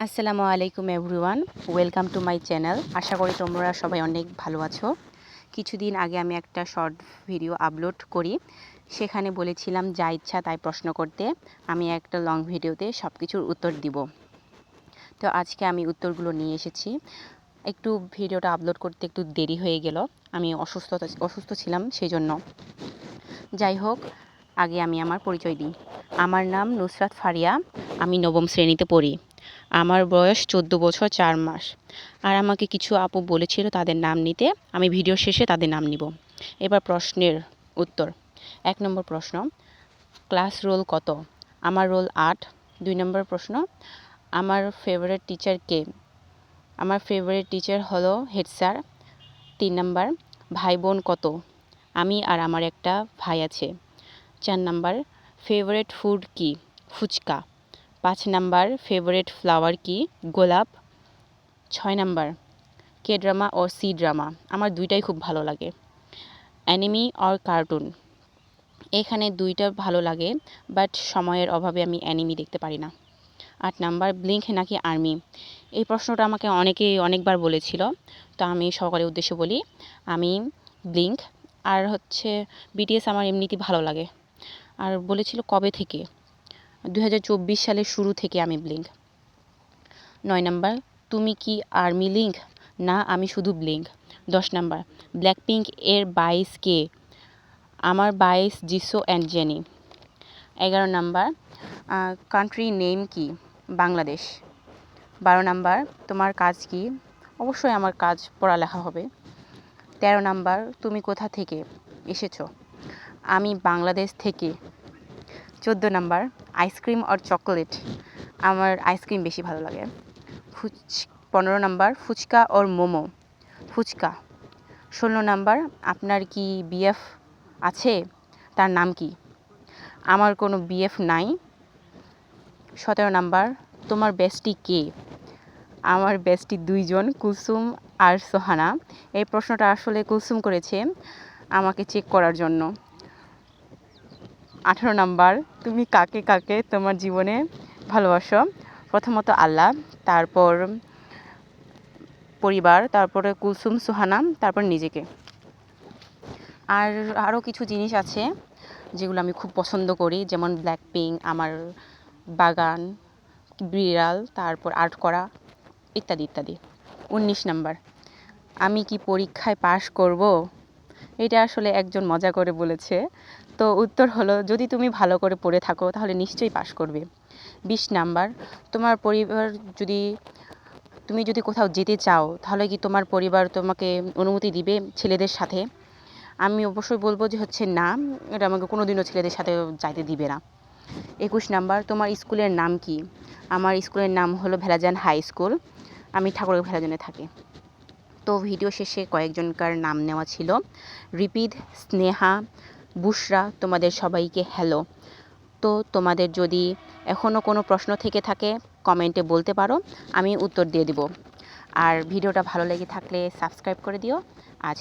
আসসালামু আলাইকুম everyone, welcome to my channel. আশা করি তোমরা সবাই অনেক ভালো আছো। কিছুদিন আগে আমি একটা শর্ট ভিডিও আপলোড করি। সেখানে বলেছিলাম, যা ইচ্ছা তাই প্রশ্ন করতে। আমি একটা লং ভিডিওতে সব কিছুর উত্তর দিব। তো আজকে আমি উত্তরগুলো নিয়ে এসেছি। একটু ভিডিওটা আপলোড করতে একটু দেরি হয়ে গেল। আমি অসুস্থতা, অসুস্থ ছিলাম সেই জন্য যাই হোক, আগে আমি আমার পরিচয় দিই। আমার নাম নুসরাত ফারিয়া। আমি নবম শ্রেণীতে পড়ি। আমার বয়স চোদ্দ বছর চার মাস। আর আমাকে কিছু আপু বলেছিল তাদের নাম নিতে। আমি ভিডিও শেষে তাদের নাম নিব। এবার প্রশ্নের উত্তর। এক নম্বর প্রশ্ন, ক্লাস রোল কত? আমার রোল আট। দুই নম্বর প্রশ্ন, আমার ফেভারিট টিচার কে? আমার ফেভারিট টিচার হলো হেড স্যার। তিন নম্বর, ভাই বোন কত? আমি আর আমার একটা ভাই আছে। চার নাম্বার ফেভারিট ফুড কি? ফুচকা। পাঁচ নাম্বার ফেভারিট ফ্লাওয়ার কি? গোলাপ। ছয় নাম্বার কে ড্রামা ও সি ড্রামা আমার দুইটাই খুব ভালো লাগে। অ্যানিমি অর কার্টুন এখানে দুইটা ভালো লাগে বাট সময়ের অভাবে আমি অ্যানিমি দেখতে পারি না। আট নাম্বার ব্লিঙ্ক নাকি আর্মি এই প্রশ্নটা আমাকে অনেকেই অনেকবার বলেছিল, তো আমি সকালের উদ্দেশ্যে বলি, আমি ব্লিঙ্ক আর হচ্ছে বিটিএস আমার এমনিতেই ভালো লাগে। আর বলেছিল কবে থেকে? দু সালের শুরু থেকে আমি ব্লিঙ্ক। নয় নাম্বার, তুমি কি আর্মি লিঙ্ক? না, আমি শুধু ব্লিঙ্ক। দশ নাম্বার ব্ল্যাক পিঙ্ক এর বাইশ কে? আমার বাইশ জিসো অ্যান্ড জেনি। এগারো নাম্বার কান্ট্রি নেম কি? বাংলাদেশ। বারো নাম্বার, তোমার কাজ কি? অবশ্যই আমার কাজ পড়ালেখা হবে। তেরো নাম্বার, তুমি কোথা থেকে এসেছ? আমি বাংলাদেশ থেকে। চোদ্দ নাম্বার আইসক্রিম আর চকোলেট আমার আইসক্রিম বেশি ভালো লাগে। ফুচ পনেরো নাম্বার, ফুচকা ওর মোমো। ফুচকা। ষোলো নাম্বার, আপনার কি বিএফ আছে? তার নাম কি? আমার কোনো বিএফ নাই। সতেরো নাম্বার, তোমার বেস্টি কে? আমার বেস্টি দুইজন, কুলসুম আর সোহানা। এই প্রশ্নটা আসলে কুলসুম করেছে আমাকে চেক করার জন্য। আঠারো নাম্বার, তুমি কাকে কাকে তোমার জীবনে ভালোবাসো? প্রথমত আল্লাহ, তারপর পরিবার, তারপরে কুলসুম, সুহানা, তারপর নিজেকে। আর আরও কিছু জিনিস আছে যেগুলো আমি খুব পছন্দ করি, যেমন ব্ল্যাক পিঙ্ক আমার বাগান, বিড়াল, তারপর আর্ট করা, ইত্যাদি ইত্যাদি। উনিশ নাম্বার, আমি কি পরীক্ষায় পাশ করব? এটা আসলে একজন মজা করে বলেছে। তো উত্তর হলো, যদি তুমি ভালো করে পড়ে থাকো, তাহলে নিশ্চয়ই পাশ করবে। বিশ নাম্বার, তোমার পরিবার যদি, তুমি যদি কোথাও যেতে চাও, তাহলে কি তোমার পরিবার তোমাকে অনুমতি দিবে ছেলেদের সাথে? আমি অবশ্যই বলব যে হচ্ছে না, এটা আমাকে কোনো দিনও ছেলেদের সাথে যাইতে দিবে না। একুশ নাম্বার, তোমার স্কুলের নাম কি? আমার স্কুলের নাম হলো ভেলাজান হাই স্কুল। আমি ঠাকুরের ভেলাজানে থাকি। তো ভিডিও শেষে কয়েকজনকার নাম নেওয়া ছিল। রিপিদ স্নেহা বুশরা তোমাদের সবাইকে হ্যালো। তো তোমাদের যদি এখনও কোনো প্রশ্ন থেকে থাকে, কমেন্টে বলতে পারো, আমি উত্তর দিয়ে দিব। আর ভিডিওটা ভালো লেগে থাকলে সাবস্ক্রাইব করে দিও। আজ